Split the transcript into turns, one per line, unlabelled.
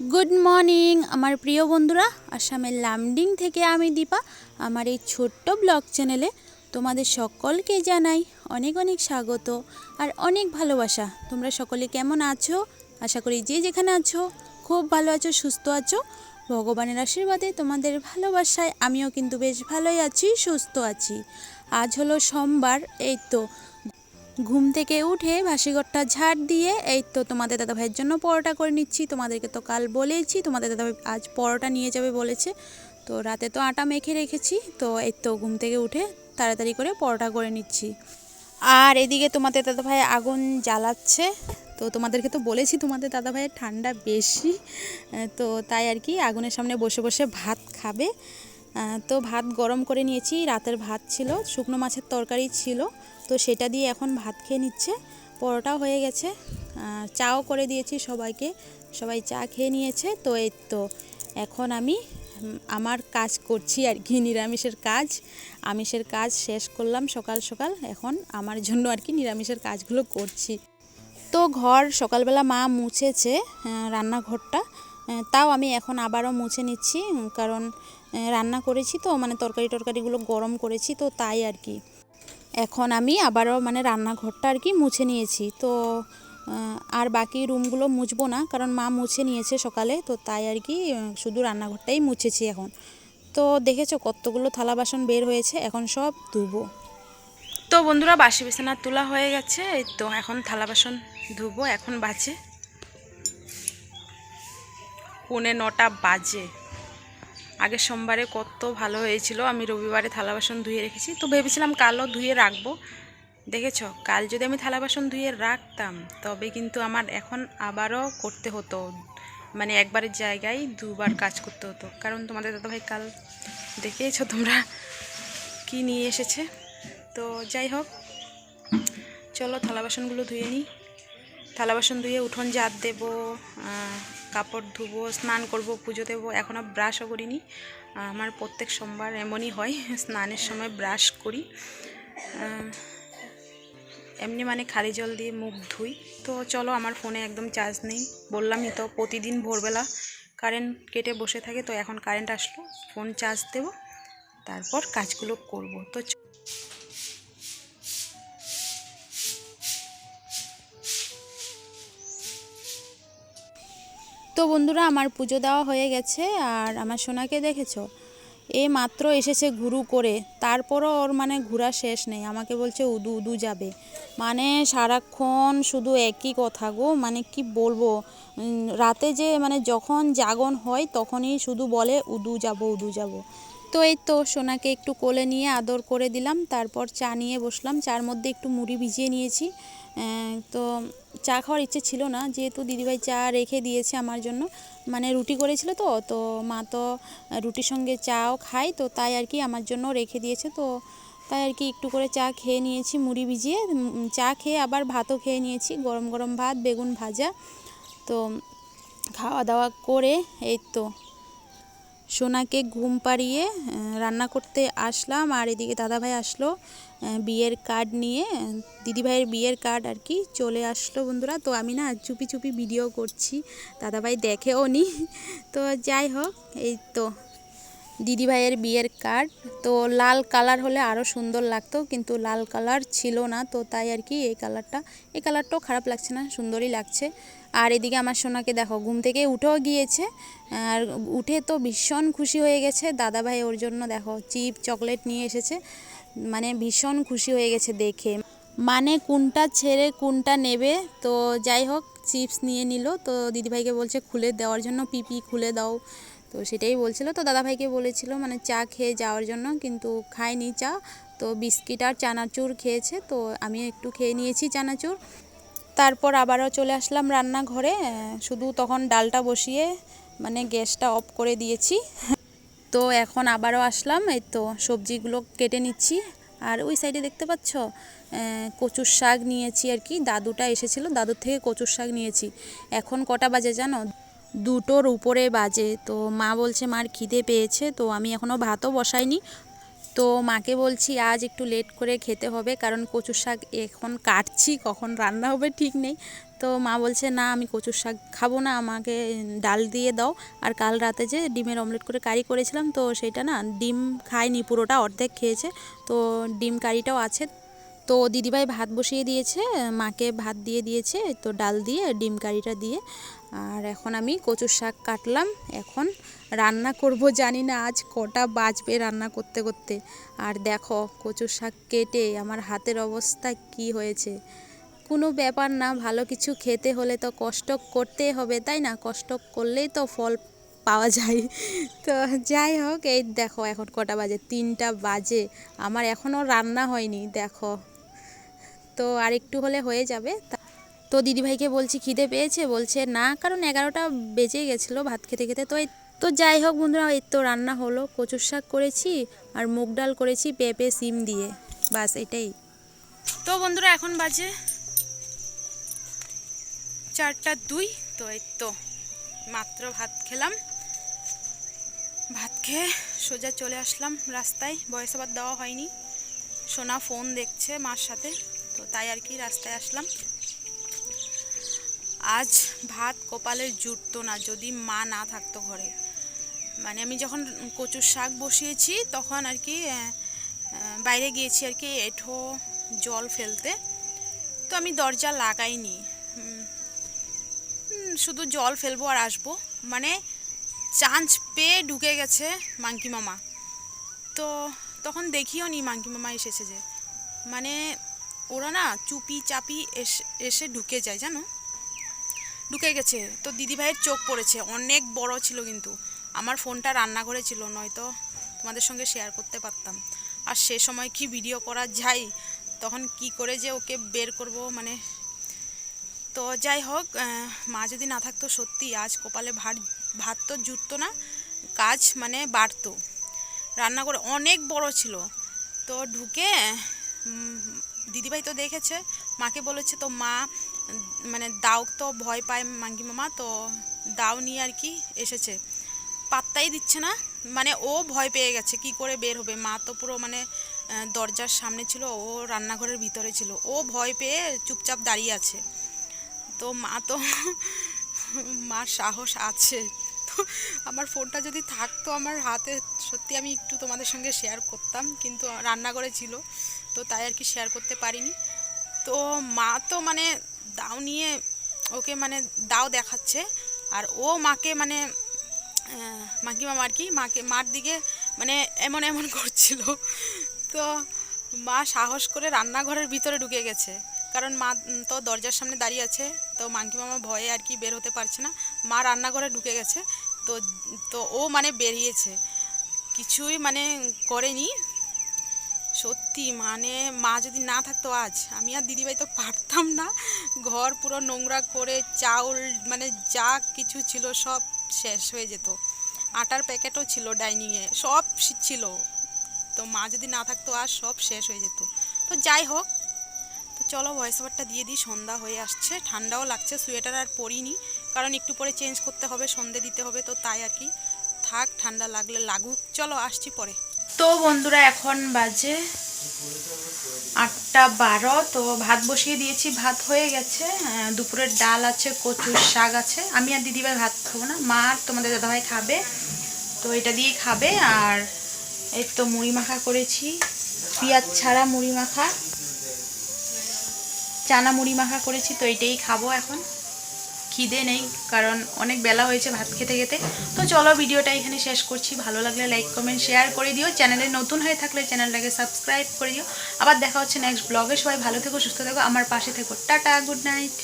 Good morning আমার প্রিয় বন্ধুরা। আসামের লামডিং থেকে আমি দীপা। আমার এই ছোট্ট ব্লগ চ্যানেলে তোমাদের সকলকে জানাই অনেক অনেক স্বাগত আর অনেক ভালোবাসা। তোমরা সকলে কেমন আছো? আশা করি যে যেখানে আছো, খুব ভালো আছো, সুস্থ আছো। ভগবানের আশীর্বাদে তোমাদের ভালোবাসায় আমিও কিন্তু বেশ ভালোই আছি, সুস্থ আছি। আজ হলো সোমবার, এই তো ঘুম থেকে উঠে ভাসিঘরটা ঝাড় দিয়ে, এই তো তোমাদের দাদা ভাইয়ের জন্য পরোটা করে নিচ্ছি। তোমাদেরকে তো কাল বলেইছি তোমাদের দাদা ভাই আজ পরোটা নিয়ে যাবে বলেছে। তো রাতে তো আটা মেখে রেখেছি, তো এই তো ঘুম থেকে উঠে তাড়াতাড়ি করে পরোটা করে নিচ্ছি। আর এদিকে তোমাদের দাদা ভাই আগুন জ্বালাচ্ছে, তো তোমাদেরকে তো বলেছি তোমাদের দাদা ভাইয়ের ঠান্ডা বেশি, তো তাই আর কি আগুনের সামনে বসে বসে ভাত খাবে। তো ভাত গরম করে নিয়েছি। রাতের ভাত ছিল, শুকনো মাছের তরকারি ছিল, তো সেটা দিয়ে এখন ভাত খেয়ে নিচ্ছে। পরোটাও হয়ে গেছে। চাও করে দিয়েছি সবাইকে। সবাই চা খেয়ে নিয়েছে, তো এই তো। এখন আমি আমার কাজ করছি আর কি, নিরামিষের কাজ। আমিষের কাজ শেষ করলাম সকাল সকাল। এখন আমার জন্য আর কি নিরামিষের কাজগুলো করছি। তো ঘর সকালবেলা মা মুছেছে রান্নাঘরটা। তাও আমি এখন আবারও মুছে নিচ্ছি, কারণ রান্না করেছি তো মানে তরকারি টরকারিগুলো গরম করেছি তো তাই আর কি। এখন আমি আবারও মানে রান্নাঘরটা আর কি মুছে নিয়েছি। তো আর বাকি রুমগুলো মুছবো না, কারণ মা মুছে নিয়েছে সকালে, তো তাই আর কি শুধু রান্নাঘরটাই মুছেছি এখন। তো দেখেছ কতগুলো থালা বাসন বের হয়েছে, এখন সব ধুবো। তো বন্ধুরা, বাসি বিছানা তোলা হয়ে গেছে তো এখন থালা বাসন ধুবো, এখন বাজে পৌনে নটা বাজে। আগের সোমবারে কত ভালো হয়েছিল, আমি রবিবারে থালা বাসন ধুয়ে রেখেছি। তো ভেবেছিলাম কালও ধুয়ে রাখব। দেখেছ? কাল যদি আমি থালা বাসন ধুয়ে রাখতাম, তবে কিন্তু আমার এখন আবারও করতে হতো। মানে একবারের জায়গায় দুবার কাজ করতে হতো। কারণ তোমাদের দাদাভাই কাল দেখেছ তোমরা কি নিয়ে এসেছে? তো যাই হোক, চলো থালা বাসনগুলো ধুয়ে নিই। থালা বাসন ধুয়ে উঠোন জাত দেবো কাপড় ধুবো, স্নান করব, পুজো দেবো, এখনও ব্রাশও করিনি। আমার প্রত্যেক সোমবার এমনই হয়, স্নানের সময় ব্রাশ করি। এমনি মানে খালি জল দিয়ে মুখ ধুই। তো চলো, আমার ফোনে একদম চার্জ নেই। বললামই তো প্রতিদিন ভোরবেলা কারেন্ট কেটে বসে থাকে, তো এখন কারেন্ট আসলো ফোন চার্জ দেবো, তারপর কাজগুলো করব। তো তো বন্ধুরা আমার পুজো দেওয়া হয়ে গেছে আর আমার সোনাকে দেখেছ? এ মাত্র এসেছে ঘুরু করে। তারপরও ওর মানে ঘোরা শেষ নেই। আমাকে বলছে, উদু উদু যাবে। মানে সারাক্ষণ শুধু একই কথা গো। মানে কি বলব? রাতে যে মানে যখন জাগন হয় তখনই শুধু বলে, উদু যাব উদু যাব। তো এই তো সোনাকে একটু কোলে নিয়ে আদর করে দিলাম। তারপর চা নিয়ে বসলাম। চার মধ্যে একটু মুড়ি ভিজিয়ে নিয়েছি। তো চা খাওয়ার ইচ্ছে ছিল না, যেহেতু দিদিভাই চা রেখে দিয়েছে আমার জন্য। মানে রুটি করেছিল তো তো মা তো রুটির সঙ্গে চাও খায়, তো তাই আর কি আমার জন্য রেখে দিয়েছে। তো তাই আর কি একটু করে চা খেয়ে নিয়েছি, মুড়ি ভিজিয়ে। চা খেয়ে আবার ভাতও খেয়ে নিয়েছি, গরম গরম ভাত, বেগুন ভাজা। তো খাওয়া দাওয়া করে, এই তো। সোনাকে ঘুম পাড়িয়ে রান্না করতে আসলাম আর এদিকে দাদাভাই আসলো বিয়ের কার্ড নিয়ে। দিদিভাইয়ের বিয়ের কার্ড আর কি চলে আসলো বন্ধুরা। তো আমি না চুপি চুপি ভিডিও করছি, দাদাভাই দেখেও নি। তো যাই হোক, এই তো। দিদিভাইয়ের বিয়ের কার্ড। তো লাল কালার হলে আরও সুন্দর লাগতো, কিন্তু লাল কালার ছিল না, তো তাই আর কি এই কালারটা। এই কালারটাও খারাপ লাগছে না, সুন্দরই লাগছে। আর এদিকে আমার সোনাকে দেখো, ঘুম থেকে উঠেও গিয়েছে। আর উঠে তো ভীষণ খুশি হয়ে গেছে। দাদাভাই ওর জন্য দেখো, চিপ, চকলেট নিয়ে এসেছে। মানে ভীষণ খুশি হয়ে গেছে দেখে। মানে কোনটা ছেড়ে কোনটা নেবে, তো যাই হোক, চিপস নিয়ে নিল। তো দিদিভাইকে বলছে, খুলে দেওয়ার জন্য পিপি খুলে দাও। তো সেটাই বলছিল। তো দাদাভাইকে বলেছিল মানে চা খেয়ে যাওয়ার জন্য, কিন্তু খায়নি চা। তো বিস্কিট আর চানাচুর খেয়েছে, তো আমি একটু খেয়ে নিয়েছি চানাচুর। তারপর আবারও চলে আসলাম রান্নাঘরে। শুধু তখন ডালটা বসিয়ে মানে গ্যাসটা অফ করে দিয়েছি। তো এখন আবারও আসলাম, এই তো সবজিগুলো কেটে নিচ্ছি। আর ওই সাইডে দেখতে পাচ্ছ? কচুর শাক নিয়েছি আর কি। দাদুটা এসেছিল, দাদুর থেকে কচুর শাক নিয়েছি। এখন কটা বাজে জানো? দুটোর উপরে বাজে। তো মা বলছে, মার খিদে পেয়েছে, তো আমি এখনও ভাতও বসাইনি। তো মাকে বলছি, আজ একটু লেট করে খেতে হবে, কারণ কচুর শাক এখন কাটছি, কখন রান্না হবে ঠিক নেই। তো মা বলছে, না, আমি কচুর শাক খাব না, আমাকে ডাল দিয়ে দাও। আর কাল রাতে যে ডিমের অমলেট করে কারি করেছিলাম, তো সেটা না ডিম খায়নি পুরোটা অর্ধেক খেয়েছে। তো ডিম কারিটাও আছে তো দিদিভাই ভাত বসিয়ে দিয়েছে, মাকে ভাত দিয়ে দিয়েছে, তো ডাল দিয়ে, ডিম কারিটা দিয়ে। আর এখন আমি কচুর শাক কাটলাম, এখন রান্না করব জানি না, আজ কটা বাজবে রান্না করতে করতে। আর দেখো কচুর শাক কেটে আমার হাতের অবস্থা কি হয়েছে। কোনো ব্যাপার না, ভালো কিছু খেতে হলে তো কষ্ট করতেই হবে, তাই না? কষ্ট করলেই তো ফল পাওয়া যায়। তো যাই হোক, এই দেখো এখন কটা বাজে, তিনটা বাজে, আমার এখনও রান্না হয়নি, দেখো। তো আর একটু হলে হয়ে যাবে। তা- দিদিভাইকে বলছি, খিদে পেয়েছে? বলছে, না, কারণ এগারোটা বেজে গেছিল ভাত খেতে খেতে। তো তো যাই হোক বন্ধুরা, এই তো রান্না হলো। কচুর শাক করেছি আর মুগ ডাল করেছি পেঁপে, সিম দিয়ে। বাস, এটাই। তো বন্ধুরা, এখন বাজে চারটা দুই। তো এই তো মাত্র ভাত খেলাম। ভাত খেয়ে সোজা চলে আসলাম রাস্তায়। বয়স আবার দেওয়া হয়নি। সোনা ফোন দেখছে মার সাথে। তো তাই আর কি রাস্তায় আসলাম। আজ ভাত কপালের জুটতো না, যদি মা না থাকতো ঘরে। মানে আমি যখন কচুর শাক বসিয়েছি, তখন আর কি বাইরে গিয়েছি আর কি এঠো, জল ফেলতে। তো আমি দরজা লাগাইনি। শুধু জল ফেলব আর আসব। মানে চান্স পেয়ে ঢুকে গেছে মাংকি মামা। তো তখন দেখিও নি মাংকি মামা এসেছে যে। মানে ওরা না চুপি চাপি এসে এসে ঢুকে যায়, জানো? ঢুকে গেছে। তো দিদিভাইয়ের চোখ পড়েছে। অনেক বড় ছিল কিন্তু। আমার ফোনটা রান্নাঘরে ছিল, নয়তো তোমাদের সঙ্গে শেয়ার করতে পারতাম। আর সে সময় কি ভিডিও করা যায়? তখন কি করে যে ওকে বের করব মানে তো যাই হোক মা যদি না থাকতো সত্যি আজ কপালে ভাত ভাত তো জুটতো না, কাজ মানে বাড়তো। রান্নাঘরে অনেক বড় ছিল। তো ঢুকে দিদিভাই তো দেখেছে, মাকে বলেছে তো মা মানে দাও তো ভয় পায় মাঙ্কি মামা, তো দাও নিয়ে আর কি এসেছে। পাত্তাই দিচ্ছে না মানে ও ভয় পেয়ে গেছে, কি করে বের হবে? মা তো পুরো মানে দরজার সামনে ছিল, ও রান্নাঘরের ভিতরে ছিল, ও ভয় পেয়ে চুপচাপ দাঁড়িয়ে আছে। তো মা তো, মার সাহস আছে। তো আমার ফোনটা যদি থাকতো আমার হাতে, সত্যি আমি একটু তোমাদের সঙ্গে শেয়ার করতাম, কিন্তু রান্নাঘরে ছিল। তো তাই আর কি শেয়ার করতে পারিনি। তো মা তো মানে দাও নিয়ে ওকে মানে দাও দেখাচ্ছে। আর ও মাকে মানে মাকি মামা আর কি, মাকে, মার দিকে মানে এমন এমন করছিল। তো মা সাহস করে রান্নাঘরের ভিতরে ঢুকে গেছে। কারণ মা তো দরজার সামনে দাঁড়িয়ে আছে, তো মাঙ্কি মামা ভয়ে আর কি বের হতে পারছে না। মা রান্নাঘরে ঢুকে গেছে, তো তো ও মানে বেরিয়েছে। কিছুই মানে করেনি। সত্যি মানে মা যদি না থাকতো আজ, আমি আর দিদিভাই তো পারতাম না। ঘর পুরো নোংরা করে, চাউল মানে যা কিছু ছিল সব শেষ হয়ে যেত। আটার প্যাকেটও ছিল ডাইনিংয়ে, সব ছিল। তো মা যদি না থাকতো আর সব শেষ হয়ে যেত। তো যাই হোক, তো চলো ভয়েস ওভারটা দিয়ে দিই, সন্ধ্যা হয়ে আসছে। ঠান্ডাও লাগছে সোয়েটার আর পরিনি, কারণ একটু পরে চেঞ্জ করতে হবে, সন্ধে দিতে হবে, তো তাই আর কি। থাক, ঠান্ডা লাগলে লাগুক। চলো, আসছি পরে। তো বন্ধুরা, এখন বাজে আটটা বারো, তো ভাত বসিয়ে দিয়েছি। ভাত হয়ে গেছে। দুপুরের ডাল আছে, কচুর শাক আছে। আমি আর দিদিভাই ভাত খাব না, মা আর তোমাদের দাদাভাই খাবে। তো এটা দিয়েই খাবে। আর এই তো মুড়ি মাখা করেছি। পেঁয়াজ ছাড়া মুড়ি মাখা, চানা মুড়ি মাখা করেছি, তো এটাই খাব এখন। খিদে নেই, কারণ অনেক বেলা হয়েছে ভাত খেতে খেতে। তো চলো ভিডিওটা এখানে শেষ করছি। ভালো লাগলে লাইক কমেন্ট শেয়ার করে দিও। চ্যানেলে নতুন হয়ে থাকলে চ্যানেলটাকে সাবস্ক্রাইব করে দিও। আবার দেখা হচ্ছে নেক্সট ব্লগে সবাই ভালো থেকো, সুস্থ থেকো। আমার পাশে থেকো। Tata good night